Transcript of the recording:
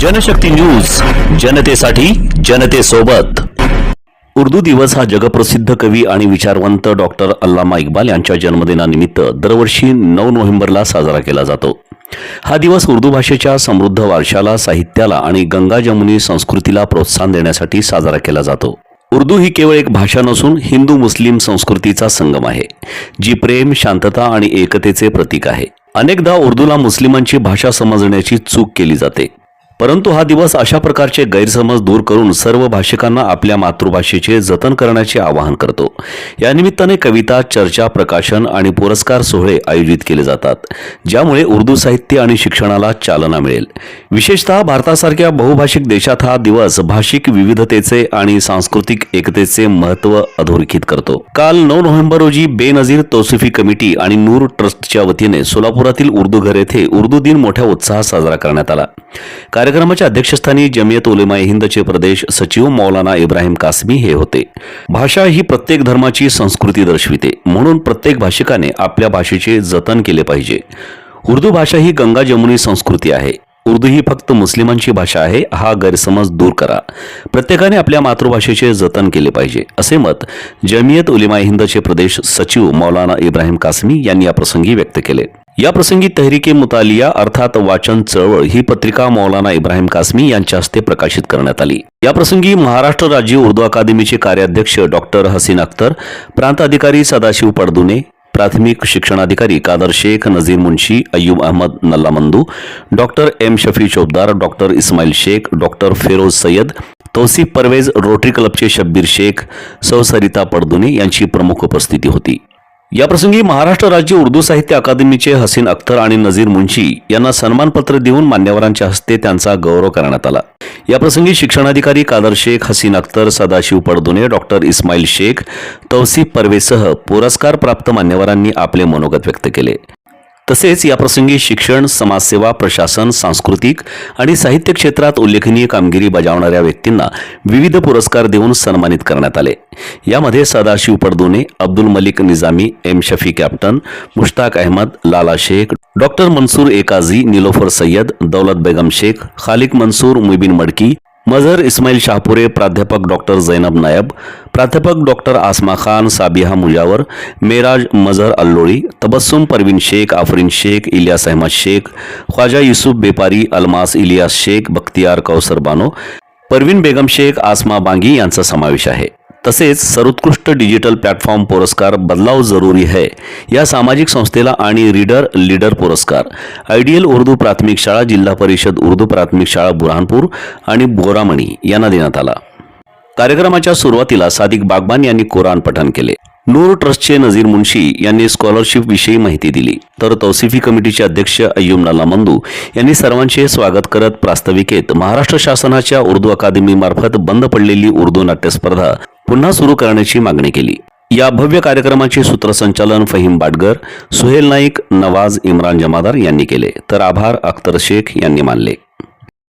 Janshakti news जनतेसाठी जनतेसोबत. उर्दू दिवस हा जगप्रसिद्ध कवी आणि विचारवंत डॉक्टर अल्लामा इक्बाल यांच्या जन्मदिनानिमित्त दरवर्षी नऊ नोव्हेंबरला साजरा केला जातो. हा दिवस उर्दू भाषेच्या समृद्ध वारशाला साहित्याला आणि गंगा जमुनी संस्कृतीला प्रोत्साहन देण्यासाठी साजरा केला जातो. उर्दू ही केवळ एक भाषा नसून हिंदू मुस्लिम संस्कृतीचा संगम आहे जी प्रेम शांतता आणि एकतेचे प्रतीक आहे. अनेकदा उर्दूला मुस्लिमांची भाषा समजण्याची चूक केली जाते. परंतु हा दिवस अशा प्रकारचे गैरसमज दूर करून सर्व भाषिकांना आपल्या मातृभाषेचे जतन करण्याचे आवाहन करतो. या निमित्ताने कविता चर्चा प्रकाशन आणि पुरस्कार सोहळे आयोजित केले जातात ज्यामुळे उर्दू साहित्य आणि शिक्षणाला चालना मिळेल. विशेषतः भारतासारख्या बहुभाषिक देशात हा दिवस भाषिक विविधतेचे आणि सांस्कृतिक एकतेचे महत्त्व अधोरेखित करतो. काल नऊ नोव्हेंबर रोजी बेनजीर तौसिफी कमिटी आणि नूर ट्रस्टच्या वतीने सोलापुरातील उर्दू घर येथे उर्दू दिन मोठ्या उत्साहात साजरा करण्यात आला. कार्यक्रमाच्या अध्यक्षस्थानी जमियत उलेमा हिंदचे प्रदेश सचिव मौलाना इब्राहिम कासमी हे होते. भाषा ही प्रत्येक धर्माची संस्कृती दर्शविते. म्हणून प्रत्येक भाषिकाने आपल्या भाषेचे जतन केले पाहिजे. उर्दू भाषा ही गंगा जमुनी संस्कृती आहे. उर्दू ही फक्त मुस्लिमांची भाषा आहे हा गैरसमज दूर करा. प्रत्येकाने आपल्या मातृभाषेचे जतन केले पाहिजे असे मत जमियत उलिमा हिंदचे प्रदेश सचिव मौलाना इब्राहिम कासमी यांनी याप्रसंगी व्यक्त केले. या प्रसंगी तहरीके मुतालिया अर्थात वाचन चळवळ ही पत्रिका मौलाना इब्राहिम कासमी यांच्या हस्ते प्रकाशित करण्यात आली. या प्रसंगी महाराष्ट्र राज्य उर्दू अकादमीचे कार्याध्यक्ष डॉक्टर हसीन अख्तर प्रांत अधिकारी सदाशिव पडदुने प्राथमिक शिक्षणाधिकारी Kadar Shaikh Nazir Munshi Ayyub Ahmad Nallamandu doctor M Shafi Chopdar doctor Ismail Shaikh doctor Feroz Sayyad Tausif Parvez rotary क्लबचे शब्बीर शेख सौ सरिता पडदुने यांची प्रमुख उपस्थिती होती. याप्रसंगी महाराष्ट्र राज्य उर्दू साहित्य अकादमीचे हसीन अख्तर आणि नझीर मुंशी यांना सन्मानपत्र देऊन मान्यवरांच्या हस्ते त्यांचा गौरव करण्यात आला. याप्रसंगी शिक्षणाधिकारी कादर शेख हसीन अख्तर सदाशिव पडदुने डॉक्टर इस्माईल शेख तौसिफ परवेसह पुरस्कार प्राप्त मान्यवरांनी आपले मनोगत व्यक्त केले. तसेच याप्रसंगी शिक्षण समाजसेवा प्रशासन सांस्कृतिक आणि साहित्य क्षेत्रात उल्लेखनीय कामगिरी बजावणाऱ्या व्यक्तींना विविध पुरस्कार देऊन सन्मानित करण्यात आले. यामध्ये Sadashiv Padadune Abdul Malik Nizami M Shafi captain Mushtaq Ahmad Lala Shaikh doctor Mansoor Ekazi Nilofar Sayyad Daulat Begum Shaikh Khalik Mansoor Mubin मडकी मझर इस्माईल शाहपुरे प्राध्यापक डॉक्टर जैनब नायब प्राध्यापक डॉक्टर आसमा खान साबिहा मुजावर मेराज मझर अल्लोळी तबस्सुम परवीन शेख आफरीन शेख इलियास अहमद शेख ख्वाजा युसुफ बेपारी अलमास इलियास शेख बख्तियार कौसर बानो परवीन बेगम शेख आसमा बांगी यांचा समावेश आहे. तसेच सर्वोत्कृष्ट डिजिटल प्लॅटफॉर्म पुरस्कार बदलाव जरुरी है. या सामाजिक संस्थेला आणि रीडर लीडर पुरस्कार. आयडियल उर्दू प्राथमिक शाळा जिल्हा परिषद उर्दू प्राथमिक शाळा बुरहानपूर आणि बोरामणी यांना देण्यात आला. कार्यक्रमाच्या सुरुवातीला सादिक बागबान यांनी कुराण पठण केले. नूर ट्रस्टचे नझीर मुन्शी यांनी स्कॉलरशिप विषयी माहिती दिली. तर तौसिफी कमिटीचे अध्यक्ष अय्यूम लाला मंदू यांनी सर्वांचे स्वागत करत प्रास्ताविकेत महाराष्ट्र शासनाच्या उर्दू अकादमीमार्फत बंद पडलेली उर्दू नाट्यस्पर्धा पुन्हा सुरू करण्याची मागणी केली. या भव्य कार्यक्रमाचे सूत्रसंचालन फहीम बाटगर सुहेल नाईक नवाज इम्रान जमादार यांनी केले. तर आभार अख्तर शेख यांनी मानले.